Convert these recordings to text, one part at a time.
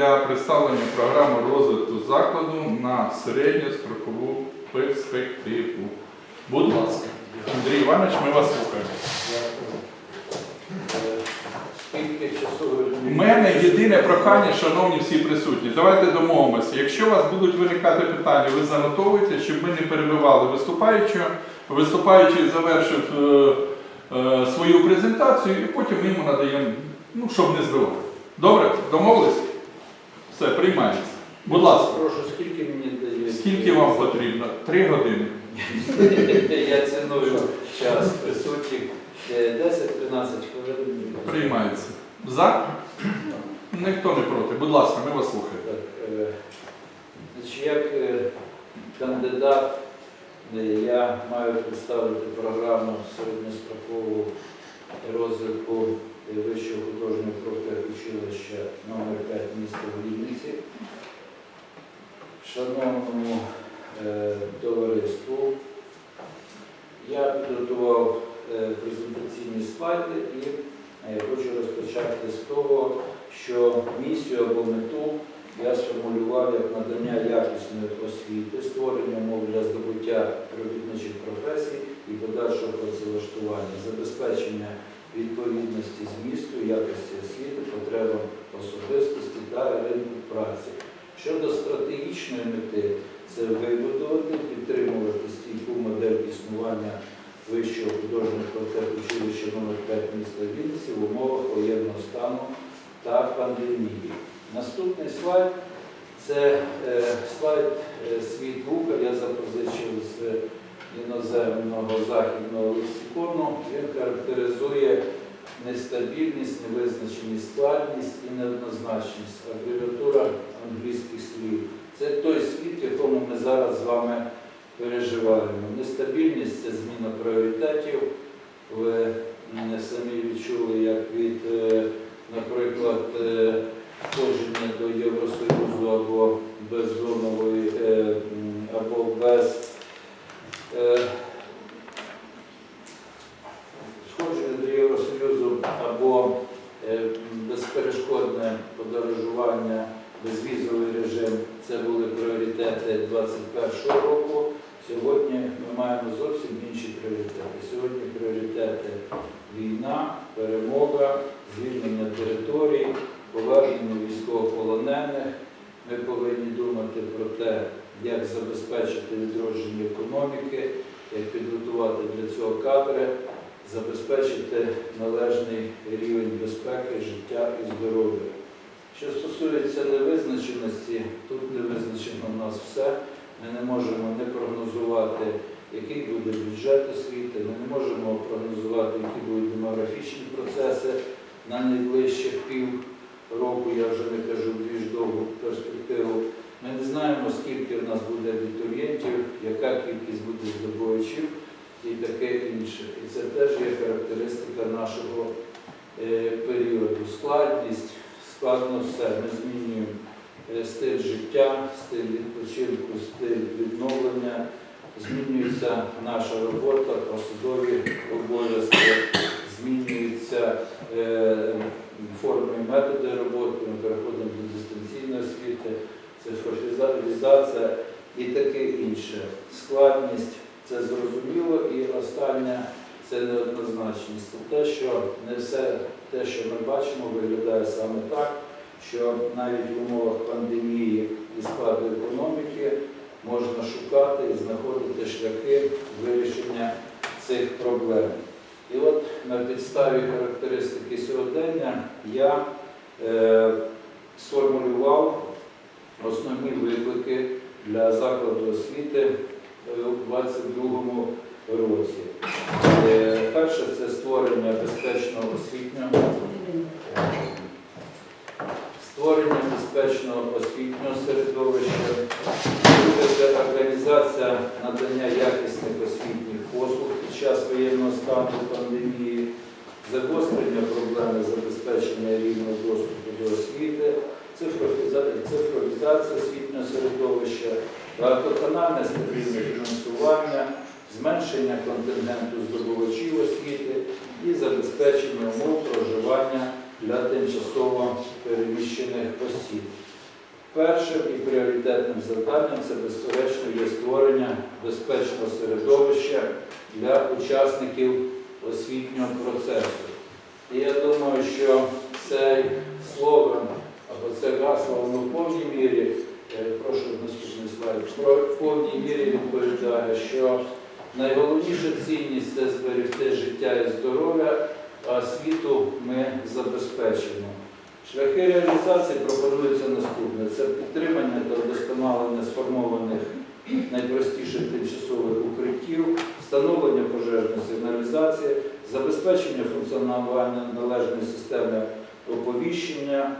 для представлення програми розвитку закладу на середньострокову перспективу. Будь ласка, Андрій Іванович, ми вас слухаємо. У мене єдине прохання, шановні всі присутні. Давайте домовимося. Якщо у вас будуть виникати питання, ви занотовуйте, щоб ми не перебивали виступаючого. Виступаючий завершив е, е, свою презентацію і потім ми йому надаємо, ну, щоб не збивати. Добре? Домовились? Все, приймається. Будь ласка, Прошу, скільки мені дають? скільки вам потрібно? Три години. Я ціную час присутніх. Е, 10-13 хвилин. Приймається. За? Ніхто не проти. Будь ласка, ми вас слухаємо. Е, значить, як е, кандидат е, я маю представити програму середньострокового розвитку е, Вищого художнього профтехучилища номер 5 міста Вінниці. Шановному е, товариству, я підготував е, презентаційні слайди і е, хочу розпочати з того, що місію або мету я сформулював як надання якісної освіти, створення умов для здобуття робітничих професій і подальшого працевлаштування, забезпечення відповідності змісту, якості освіти, потребам особистості та ринку праці. Щодо стратегічної мети, це вибудувати, підтримувати стійку модель існування Вищого художнього профтехучилища номер 5 міста Вінниці в умовах воєнного стану та пандемії. Наступний слайд це е, слайд е, світ Гука. Я запозичив з іноземного західного лексикону. Він характеризує нестабільність, невизначеність, складність і неоднозначність. Абревіатура англійських слів. Це той світ, в якому ми зараз з вами переживаємо. Нестабільність це зміна пріоритетів. Ви самі відчули, як від, е, наприклад, е, входження до Євросоюзу або беззонової, е, м, або без е, сходження до Євросоюзу або е, м, безперешкодне подорожування, безвізовий режим це були пріоритети 2021 року. Сьогодні ми маємо зовсім інші пріоритети. Сьогодні пріоритети війна, перемога, звільнення територій, повернення військовополонених. Ми повинні думати про те, як забезпечити відродження економіки, як підготувати для цього кадри, забезпечити належний рівень безпеки, життя і здоров'я. Що стосується невизначеності, тут не визначено в нас все. Ми не можемо не прогнозувати, який буде бюджет освіти, ми не можемо прогнозувати, які будуть демографічні процеси на найближчих пів року, я вже не кажу більш довгу перспективу. Ми не знаємо, скільки в нас буде абітурієнтів, яка кількість буде здобувачів і таке інше. І це теж є характеристика нашого е, періоду. Складність, складно все. Ми змінюємо стиль життя, стиль відпочинку, стиль відновлення. Змінюється наша робота, посадові обов'язки, змінюються е, форми і методи роботи, ми переходимо до дистанційної освіти, цифровізація і таке інше. Складність це зрозуміло, і останнє це неоднозначність. Те, що не все те, що ми бачимо, виглядає саме так, що навіть в умовах пандемії і спаду економіки можна шукати і знаходити шляхи вирішення цих проблем. І от на підставі характеристики сьогодення я е, сформулював основні виклики для закладу освіти е, у 2022 році. Е, перше це створення безпечного освітнього створення безпечного освітнього середовища, це організація надання якісних освітніх послуг під час воєнного стану пандемії, загострення проблеми забезпечення рівного доступу до освіти, цифровізація освітнього середовища, багатоканальне стабільне фінансування, зменшення контингенту здобувачів освіти і забезпечення умов проживання для тимчасово переміщених осіб. Першим і пріоритетним завданням це безперечно є створення безпечного середовища для учасників освітнього процесу. І я думаю, що цей слоган або це гасло воно в повній мірі, е, прошу наступний слайд, в повній мірі відповідає, що найголовніша цінність це зберегти життя і здоров'я, а освіту ми забезпечимо. Шляхи реалізації пропонуються наступне: це підтримання та вдосконалення сформованих найпростіших тимчасових укриттів, встановлення пожежної сигналізації, забезпечення функціонування належної системи оповіщення,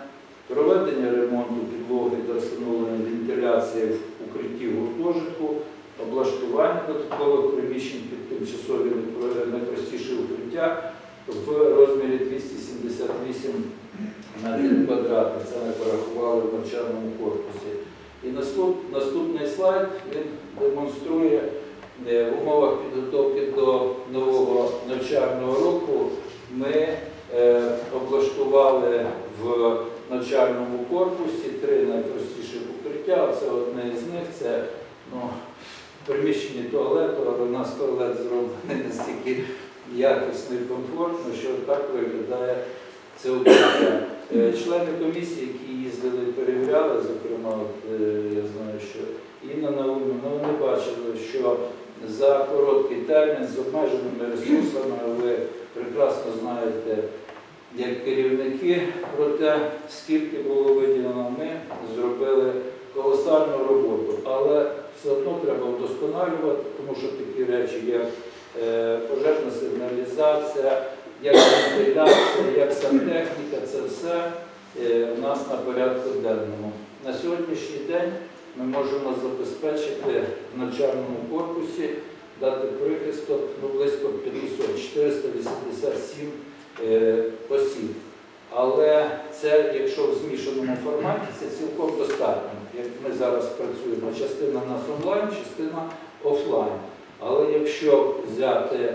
проведення ремонту підлоги та встановлення вентиляції в укритті гуртожитку, облаштування додаткових приміщень під тимчасові найпростіші укриття в розмірі 278 метрів квадратних. Це ми порахували в навчальному корпусі. І наступ, наступний слайд він демонструє е, в умовах підготовки до нового навчального року. Ми е, облаштували в навчальному корпусі три найпростіші укриття. Це одне із них. Це ну, приміщення туалету, але у нас туалет зроблений настільки якісно і комфортно, що так виглядає це укриття. Е, Члени комісії, які їздили і перевіряли, зокрема, от, е, я знаю, що Інна Наумівна, вони бачили, що за короткий термін з обмеженими ресурсами ви прекрасно знаєте, як керівники, про те, скільки було виділено, ми зробили колосальну роботу. Але все одно треба вдосконалювати, тому що такі речі, як е, пожежна сигналізація, як вентиляція, як сантехніка, це все е, у нас на порядку денному. На сьогоднішній день ми можемо забезпечити в навчальному корпусі дати прихисток ну, близько 500, 487 е, осіб. Але це, якщо в змішаному форматі, це цілком достатньо. Як ми зараз працюємо, частина нас онлайн, частина офлайн. Але якщо взяти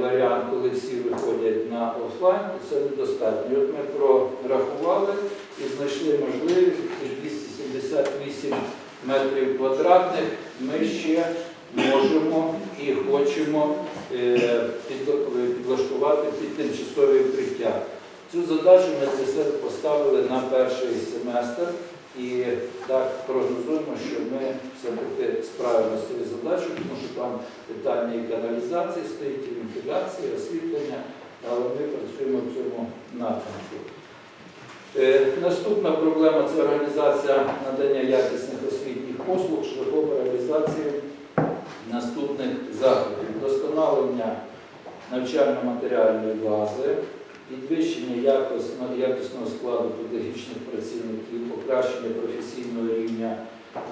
варіант, коли всі виходять на офлайн, то це недостатньо. От ми прорахували і знайшли можливість 278 метрів квадратних ми ще можемо і хочемо е, підлаштувати під тимчасові укриття. Цю задачу ми для себе поставили на перший семестр і так прогнозуємо, що ми все-таки справимося з цією задачею, тому що там питання і каналізації стоїть, і вентиляції, освітлення, але ми працюємо в цьому напрямку. Е, Наступна проблема це організація надання якісних освітніх послуг шляхом реалізації наступних заходів. Вдосконалення навчально-матеріальної бази, підвищення якісного складу педагогічних працівників, покращення професійного рівня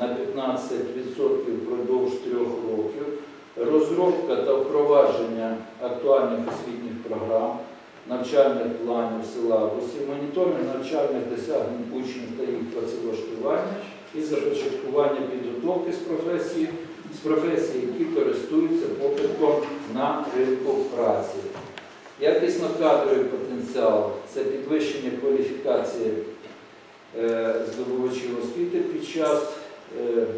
на 15% впродовж трьох років, розробка та впровадження актуальних освітніх програм, навчальних планів силабусів, моніторинг навчальних досягнень учнів та їх працевлаштування і започаткування підготовки з професії, з професій, які користуються попитом на ринку праці. Якісно-кадровий потенціал це підвищення кваліфікації е, здобувачів освіти під час,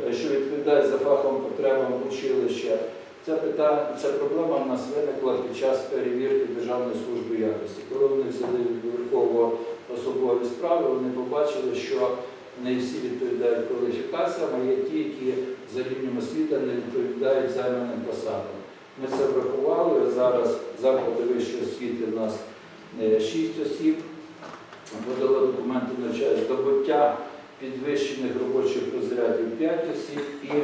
е, що відповідає за фаховим потребам училища. Ця, питання, ця проблема в нас виникла під час перевірки Державної служби якості. Коли вони взяли вибірково особові справи, вони побачили, що не всі відповідають кваліфікаціям, а є ті, які за рівнем освіти не відповідають займаним посадам. Ми це врахували. Зараз заклади вищої освіти у нас 6 осіб. Подали документи навчання здобуття підвищених робочих розрядів 5 осіб і 3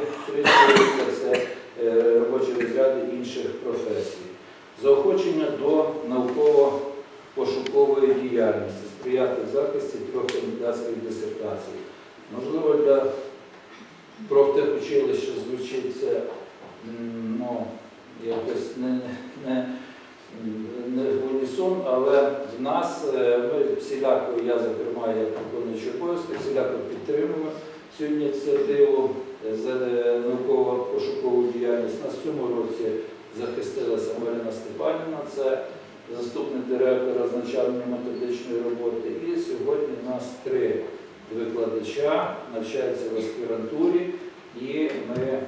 чоловіка це е, робочі розряди інших професій. Заохочення до науково-пошукової діяльності, сприяти захисті трьох кандидатських дисертацій. Можливо, для профтехучилища звучить це ну, якось не, не, не в унісон, але в нас е, ми всіляко, я зокрема, як виконуючий обов'язки, всіляко підтримуємо цю ініціативу е, за е, науково-пошукову діяльність. У Нас в цьому році захистилася Марина Степанівна, це заступник директора з навчальної методичної роботи. І сьогодні у нас три викладача. хоча навчаються в аспірантурі, і ми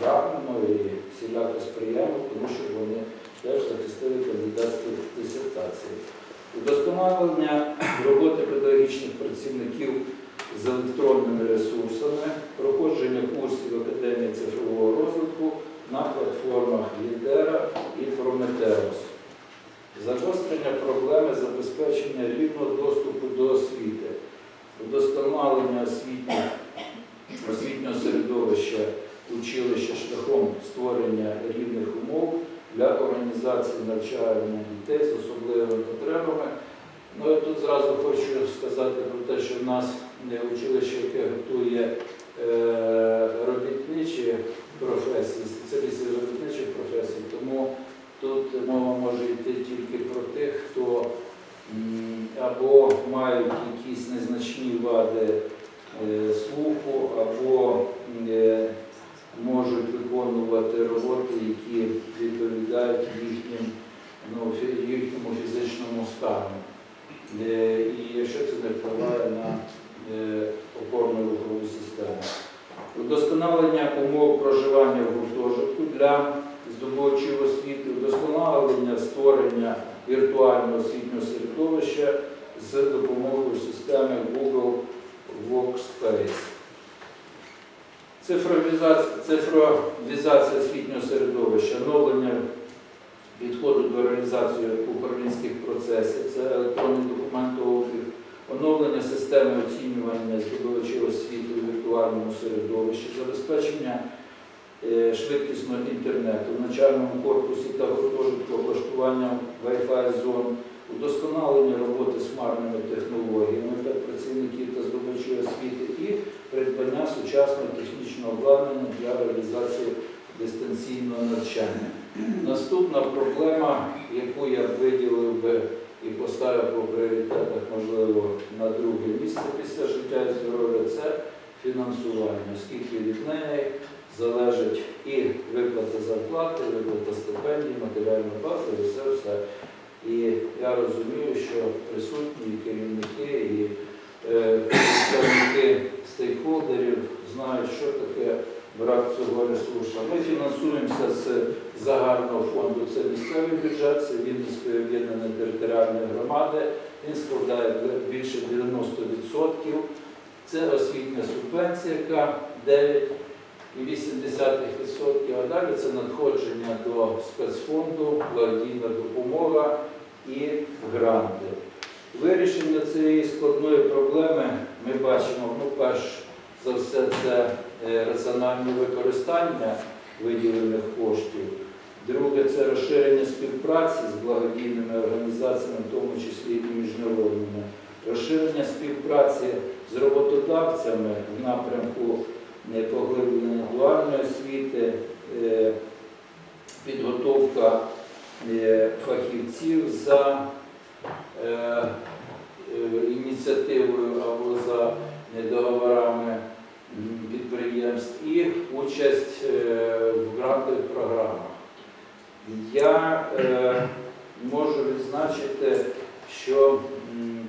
прагнемо і всіляко сприяємо, тому що вони теж захистили кандидатські дисертації. Удосконалення роботи педагогічних працівників з електронними ресурсами, проходження курсів Академії цифрового розвитку на платформах Лідера і Прометеус. Загострення проблеми забезпечення рівного доступу до освіти, удосконалення освітнього, освітнього середовища училища шляхом створення рівних умов для організації навчання дітей з особливими потребами. Ну, я тут зразу хочу сказати про те, що в нас е, училище, яке готує е, робітничі професії, спеціалістів з робітничих професій, тому тут мова може йти тільки про тих, хто або мають якісь незначні вади е, слуху, або е, можуть виконувати роботи, які відповідають їхнім, ну, їхньому фізичному стану. Е, І якщо це не впливає на опорну рухову систему. Удосконалення умов проживання в гуртожитку для здобувачів освіти, удосконалення створення віртуального освітнього середовища з допомогою системи Google Workspace. Цифровізація, освітнього середовища, оновлення підходу до реалізації управлінських процесів, це електронний документообіг, оновлення системи оцінювання здобувачів освіти у віртуальному середовищі, забезпечення швидкісного інтернету в начальному корпусі та гуртожитку облаштування Wi-Fi зон, удосконалення роботи з хмарними технологіями працівників та здобувачів освіти і придбання сучасного технічного обладнання для реалізації дистанційного навчання. Наступна проблема, яку я виділив би і поставив по пріоритетах, можливо, на друге місце після життя і здоров'я, це фінансування, оскільки від неї залежить і виплата зарплати, виплата стипендій, матеріальна база і все все. І я розумію, що присутні керівники, і е, представники стейкхолдерів знають, що таке брак цього ресурсу. Ми фінансуємося з загального фонду. Це місцевий бюджет, це Вінницької об'єднаної територіальної громади. Він складає більше 90%. Це освітня субвенція, яка 9,8%, а далі це надходження до спецфонду, благодійна допомога і гранти. Вирішення цієї складної проблеми ми бачимо, ну, перш за все, це е, раціональне використання виділених коштів. Друге це розширення співпраці з благодійними організаціями, в тому числі і міжнародними, розширення співпраці з роботодавцями в напрямку поглиблення дуальної освіти, е, підготовка е, фахівців за е, ініціативою або за договорами підприємств і участь в грантових програмах. Я можу відзначити, що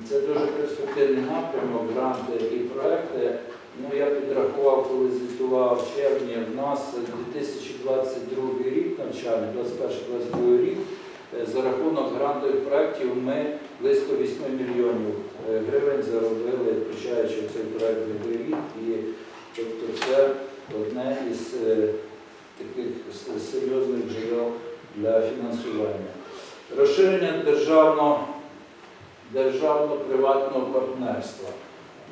це дуже перспективний напрямок, гранти і проекти. Ну, я підрахував, коли звітував в червні, в нас 2022 рік навчальний, 21-22 рік, е, за рахунок грантових проєктів ми близько 8 мільйонів е, гривень заробили, включаючи цей проєкт «Лідеріт». І тобто це одне із е, таких серйозних джерел для фінансування. Розширення державного, державно-приватного партнерства.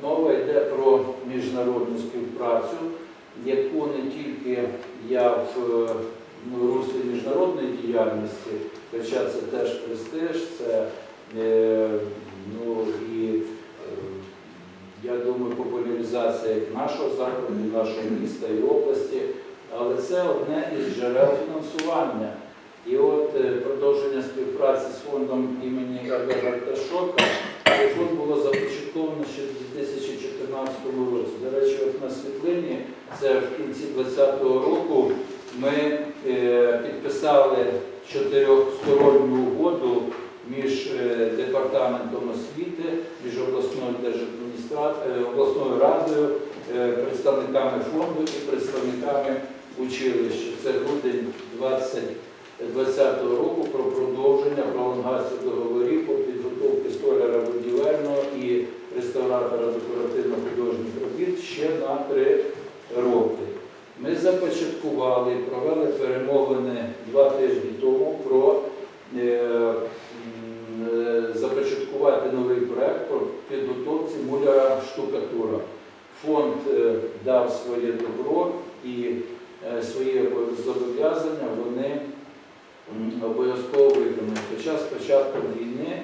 Мова йде про міжнародну співпрацю, яку не тільки я в е, ну, руслі міжнародної діяльності, хоча це теж престиж, це е, ну, і е, я думаю, популяризація нашого закладу, нашого міста і області, але це одне із джерел фінансування. І от е, продовження співпраці з фондом імені Роберта Шока, цей фонд було започатковано ще в 2014 році. До речі, от на світлині, це в кінці 2020 року, ми е, підписали чотирьохсторонню угоду між е, департаментом освіти, між обласною держадміністрацією, обласною радою, представниками фонду і представниками училища. Це грудень 2020 року про продовження пролонгацію договорів по підготовці столяра будівельного і реставратора декоративно-художніх робіт ще на три роки. Ми започаткували і провели перемовини два тижні тому про е, е, започаткувати новий проект по підготовці муляра штукатура. Фонд е, дав своє добро і свої зобов'язання вони обов'язково виконують. Хоча з початком війни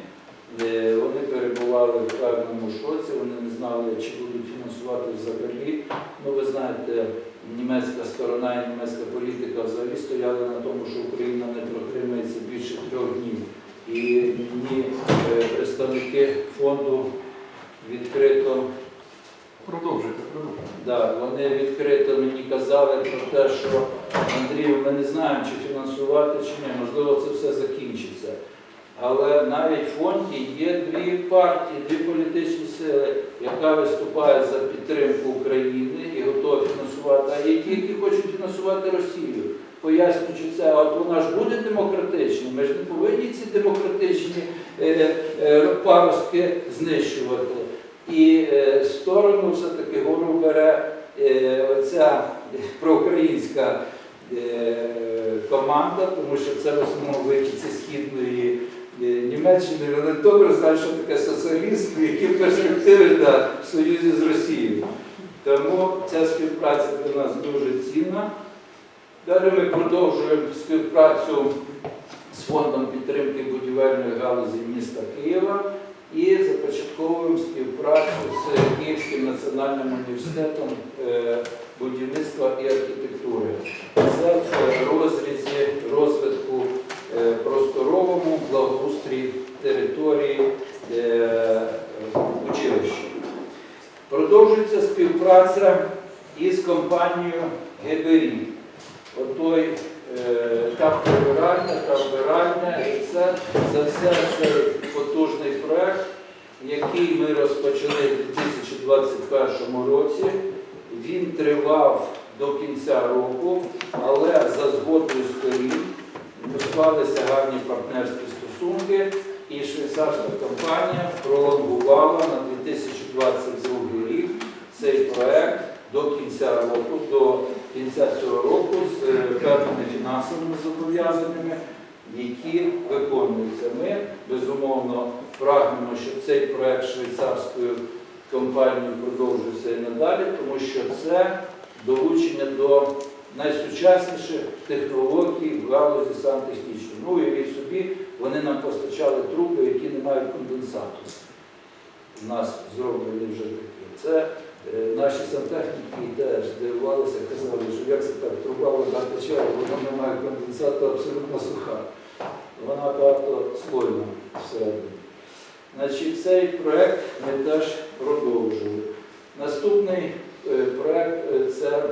е, вони перебували в певному шоці, вони не знали, чи будуть фінансувати взагалі. Ну, ви знаєте, німецька сторона і німецька політика взагалі стояли на тому, що Україна не протримається більше трьох днів. І ні е, представники фонду відкрито Продовжуйте, продовжуйте. Да, вони відкрито мені казали про те, що Андрію, ми не знаємо, чи фінансувати, чи ні. Можливо, це все закінчиться. Але навіть в фонді є дві партії, дві політичні сили, яка виступає за підтримку України і готова фінансувати, а є ті, які хочуть фінансувати Росію. Пояснюючи це, от вона ж буде демократична. Ми ж не повинні ці демократичні е, е, паростки знищувати. І е, сторону все-таки гору бере оця проукраїнська е, команда, тому що це в основному вихідці східної е, Німеччини. Вони добре знають, що таке соціалізм, які перспективи да, в союзі з Росією. Тому ця співпраця для нас дуже цінна. Далі ми продовжуємо співпрацю з фондом підтримки будівельної галузі міста Києва і започатковуємо співпрацю з Київським національним університетом е, будівництва і архітектури. Це в розрізі розвитку е, просторовому благоустрій території е, училища. Продовжується співпраця із компанією ГБРІ. Отой е, та прибиральня, та вбиральня, і це за все цей потужний проект, який ми розпочали в 2021 році. Він тривав до кінця року, але за згодою сторін склалися гарні партнерські стосунки, і швейцарська компанія пролонгувала на 2022 рік цей проект до кінця року, до кінця цього року з е, певними фінансовими зобов'язаннями, які виконуються. Ми безумовно прагнемо, щоб цей проект швейцарською компанією продовжився і надалі, тому що це долучення до найсучасніших технологій в галузі сантехнічної. Ну і собі вони нам постачали труби, які не мають конденсату. У нас зроблені вже такі. Це е, наші сантехніки теж здивувалися, казали, що як це так, труба вода тече, вона не має конденсату, абсолютно суха. Вона багато слойна всередині. Значить, цей проект ми теж продовжили. Наступний е, проект е, це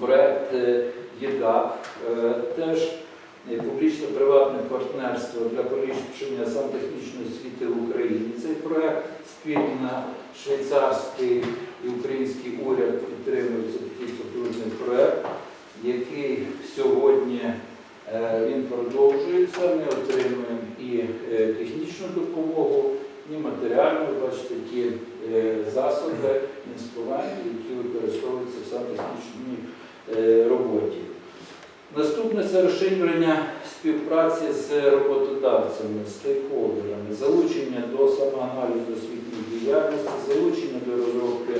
проект е, ЄДАП, е, теж публічно-приватне партнерство для поліпшення сантехнічної освіти в Україні. Цей проект спільно швейцарський і український уряд підтримують цей такий потужний проект, який сьогодні він продовжується. Ми отримуємо і технічну допомогу, і матеріальну, бачите, ті е, засоби, інструменти, які використовуються в сантехнічній е, роботі. Наступне це розширення співпраці з роботодавцями, стейкхолдерами, залучення до самоаналізу освітньої діяльності, залучення до розробки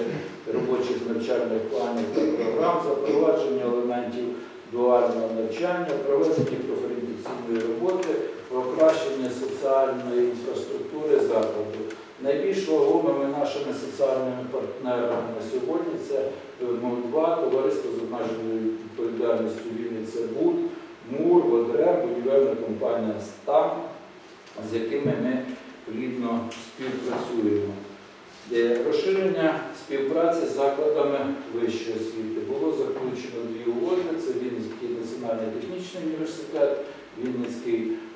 робочих навчальних планів та програм, запровадження елементів дуального навчання, проведення профорієнтаційної роботи, покращення соціальної інфраструктури закладу. Найбільш вагомими нашими соціальними партнерами на сьогодні це МОВ-2, товариство з обмеженою відповідальністю Вінниця БУД, МУР, ВОДРЕ, будівельна компанія СТАМ, з якими ми плідно співпрацюємо. Е, Розширення співпраці з закладами вищої освіти. Було заключено дві угоди. Це Вінницький національний технічний університет, Вінницький е,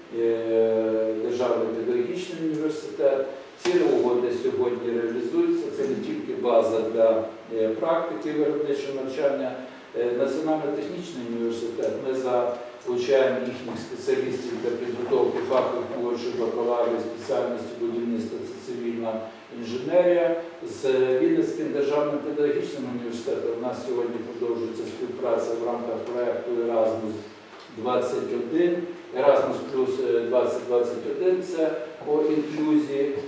Державний педагогічний університет. Ці угоди сьогодні реалізуються. Це не тільки база для е, практики виробничого навчання. Е, Національно-технічний університет ми залучаємо їхніх спеціалістів для підготовки фахових молодших бакалаврів спеціальності будівництва це цивільна інженерія. З Вінницьким державним педагогічним університетом у нас сьогодні продовжується співпраця в рамках проєкту Erasmus 21. Erasmus плюс 2021 це по інклюзії.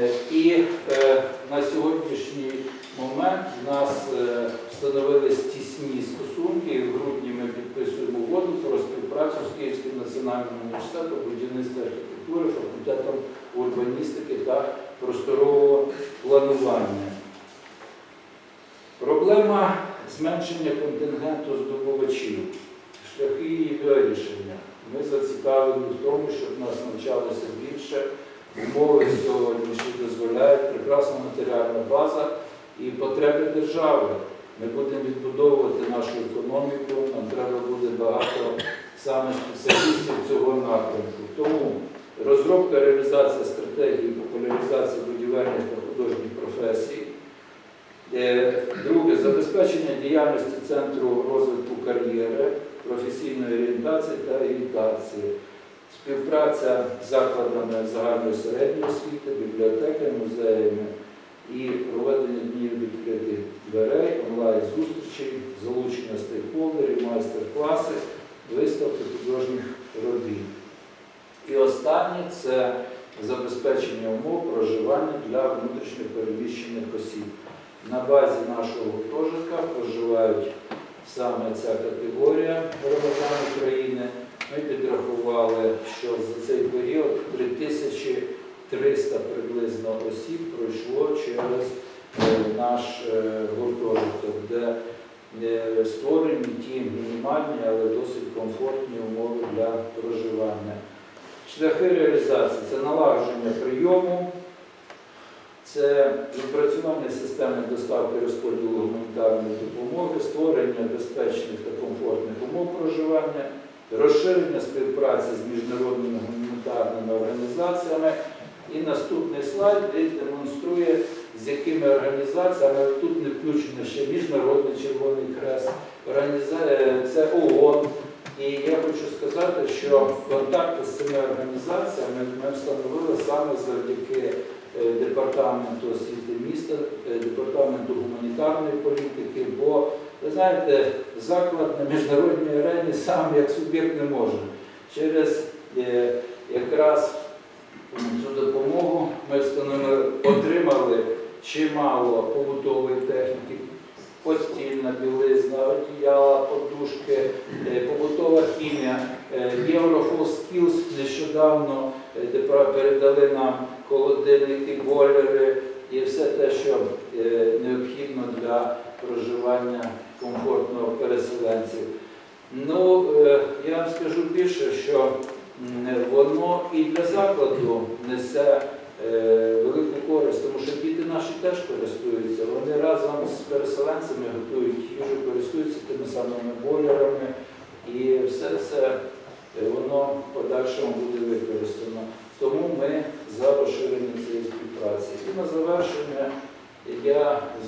Е, І е, на сьогоднішній момент в нас е, встановились тісні стосунки. В грудні ми підписуємо угоду про співпрацю з Київським національним університетом будівництва архітектури, факультетом урбаністики та просторового планування. Проблема зменшення контингенту здобувачів, шляхи її вирішення. Ми зацікавлені в тому, щоб нас навчалося більше. Умови сьогоднішні дозволяють прекрасна матеріальна база і потреби держави. Ми будемо відбудовувати нашу економіку, нам треба буде багато саме спеціалістів цього напрямку. Тому розробка реалізація стратегії популяризації будівельних та художніх професій. Е, Друге, забезпечення діяльності Центру розвитку кар'єри, професійної орієнтації та агітації, співпраця з закладами загальної середньої освіти, бібліотеками, музеями і проведення днів відкритих дверей, онлайн-зустрічей, залучення стейкхолдерів, майстер-класи, виставки художніх робіт. І останнє це забезпечення умов проживання для внутрішньопереміщених осіб. На базі нашого гуртожитка проживають саме ця категорія громадян України. Ми підрахували, що за цей період 3300 приблизно осіб пройшло через е, наш е, гуртожиток, де е, створені ті мінімальні, але досить комфортні умови для проживання. Шляхи реалізації це налагодження прийому, це відпрацювання системи доставки розподілу гуманітарної допомоги, створення безпечних та комфортних умов проживання, розширення співпраці з міжнародними гуманітарними організаціями. І наступний слайд він демонструє, з якими організаціями, тут не включено ще Міжнародний Червоний Хрест, е, це ООН. І я хочу сказати, що контакти з цими організаціями ми встановили саме завдяки департаменту освіти міста, е, департаменту гуманітарної політики, бо ви знаєте, заклад на міжнародній арені сам як суб'єкт не може. Через е, якраз цю допомогу ми отримали чимало побутової техніки, постільна білизна, одіяла, подушки, е, побутова хімія, е, Skills нещодавно е, передали нам холодильники, бойлери і все те, що е, необхідно для проживання комфортного переселенців. Ну, е, я вам скажу більше, що воно і для закладу несе е, велику користь, тому що діти наші теж користуються. Вони разом з переселенцями готують їжу, користуються тими самими бойлерами, і все це воно в подальшому буде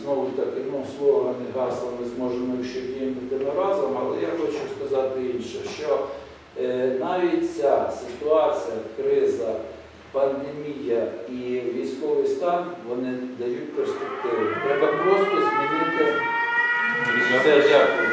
знову таки ну, слогани, гасла ми зможемо, якщо діяти разом, але я хочу сказати інше, що е, навіть ця ситуація, криза, пандемія і військовий стан, вони дають перспективу. Треба просто змінити все. Дякую.